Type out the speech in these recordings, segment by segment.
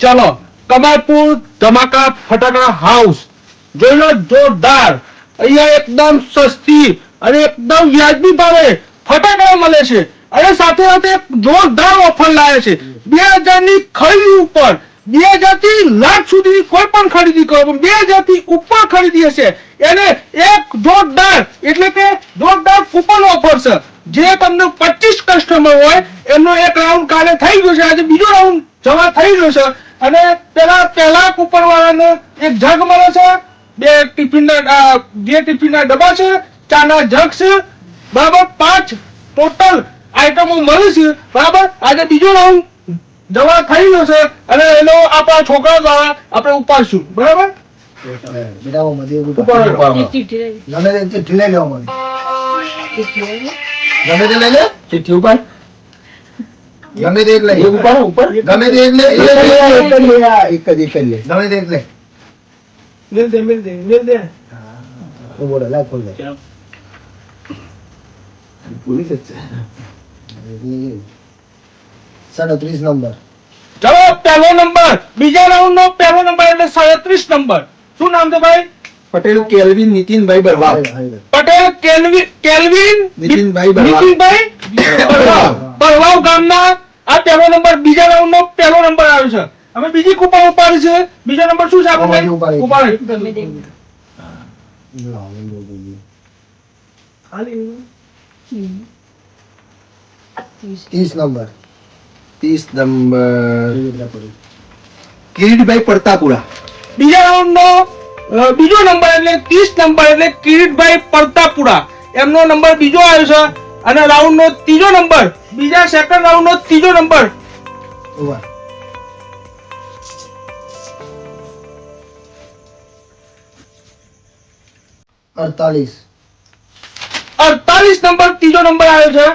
ચલો, કમાલપુર ધમાકા ફટાકડા હાઉસ જોઈ લો જોરદાર. અહીંયા એકદમ સસ્તી અને એકદમ વ્યાજબી ભાવે ફટાકડા મળે છે. અને સાથે સાથે જોરદાર ઓફર લાવે છે. બે હજારની ખરીદી ઉપર. બેથી લાખ સુધીની કોઈ પણ ખરીદી કરો બે હજારથી ઉપર ખરીદી હશે. એને એક જોરદાર, એટલે કે જોરદાર કૂપન ઓફર છે. જે તમને પચીસ કસ્ટમર હોય એમનો એક રાઉન્ડ કાલે થઈ ગયો છે આજે બીજો રાઉન્ડ જમા થઈ ગયો છે. અને પેલા પહેલા કુપર વાળાને એક જગ મળે છે બે ટિફિનના બે ટિફિનના ડબ્બા છે ચાના જગ છે બરાબર પાંચ ટોટલ આઈટમો મળે છે બરાબર આજે બીજો રાઉન્ડ જવા થઈ ગયો છે અને એનો આપણા છોકરા દ્વારા આપણે ઉપાડશું બરાબર? બેટા મધ્ય મધી ઉપાડો. ગમે તે ઢીલે મને ગમે તે લઈ લે ચિઠ્ઠી ઉપર. ગમે તે એટલે ઉપર ઉપર. ગમે તે એટલે એક જ લે એક જ એક જ લે. ગમે તે એટલે લે. મિલ દે મિલ દે મિલ દે. બોલો લાય ખોલ દે. પોલીસ જ છે. સાડત્રીસ નંબર. ચલો પહેલો નંબર. બીજા રાઉન્ડ નો પહેલો નંબર એટલે સાડત્રીસ નંબર. શું નામ છે ભાઈ? Patel Kelvin Nitinbhai Barwal Patel Kelvin Kelvin Nitinbhai. Nitinbhai Barwav Barwav ગામના આ પહેલો નંબર બીજા રાઉન્ડ નો પહેલો નંબર આવ્યો છે. અમે બીજી કૂપન ઉપાડી છે. બીજો નંબર શું છે આપણે ઉપાડી. ઉપાડી. ત્રીસ. નંબર. ત્રીસ નંબર. કિરીટભાઈ પડતાપુરા. બીજા રાઉન્ડ નો બીજો નંબર એટલે ત્રીસ નંબર એટલે કિરીટભાઈ પરતાપુરા એમનો નંબર બીજો આવ્યો છે. અને રાઉન્ડ નો ત્રીજો નંબર બીજા સેકન્ડ રાઉન્ડ નો ત્રીજો નંબર. અડતાલીસ. અડતાલીસ નંબર ત્રીજો નંબર આવ્યો છે.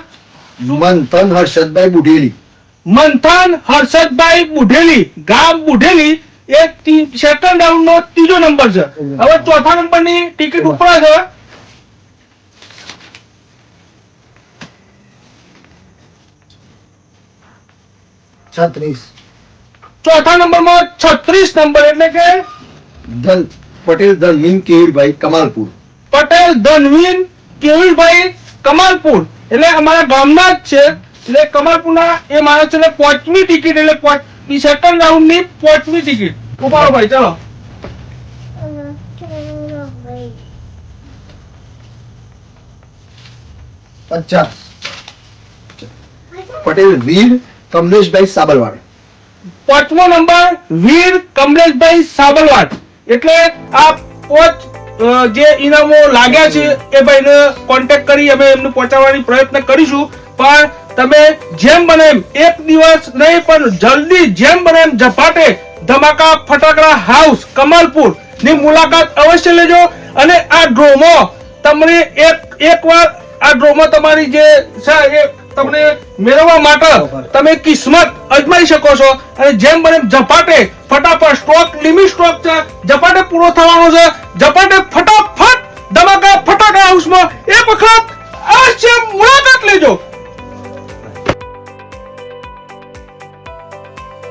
મંથન હર્ષદભાઈ બુઢેલી. મંથન હર્ષદભાઈ બુઢેલી ગામ બુઢેલી એ સેકન્ડ રાઉન્ડ નો ત્રીજો નંબર છે. હવે ચોથા નંબરની ટિકિટ ઉપર છે. છત્રીસ. ચોથા નંબરમાં છત્રીસ નંબર એટલે કે ધન. પટેલ ધનવીન કેવીરભાઈ કમાલપુર. પટેલ ધનવીન કેવીરભાઈ કમાલપુર. એટલે અમારા ગામના જ છે. એટલે કમાલપુરના એ માણસ છે એટલે પાંચમી ટિકિટ એટલે પાંચ સેકન્ડ રાઉન્ડની પાંચમી ટિકિટ ઉપાડો ભાઈ ચલો પચાસ. પટેલ વીર કમલેશભાઈ સાબરવાડ. પાંચમો નંબર વીર કમલેશભાઈ સાબરવાડ. એટલે આ પોચ જે ઇનામો લાગ્યા છે એ ભાઈને કોન્ટેક્ટ કરી અમે એમને પહોંચાડવાની પ્રયત્ન કરીશું. પણ તમે જેમ બને એમ એક દિવસ નહીં પણ જલ્દી જેમ બને એમ ઝપાટે ધમાકા ફટાકડા હાઉસ કમલપુરની મુલાકાત અવશ્ય લેજો. અને આ ડ્રોમો તમને એક એક વાર આ ડ્રોમો તમારી જે છે તમને મેળવવા માટે તમે કિસ્મત અજમાઈ શકો છો. અને જેમ બને ઝપાટે ફટાફટ સ્ટોક લિમિટ સ્ટોક છે. ઝપાટે પૂરો થવાનો છે. ઝપાટે ફટાફટ ધમાકા ફટાકડા હાઉસમાં એક વખત અવશ્ય મુલાકાત લેજો.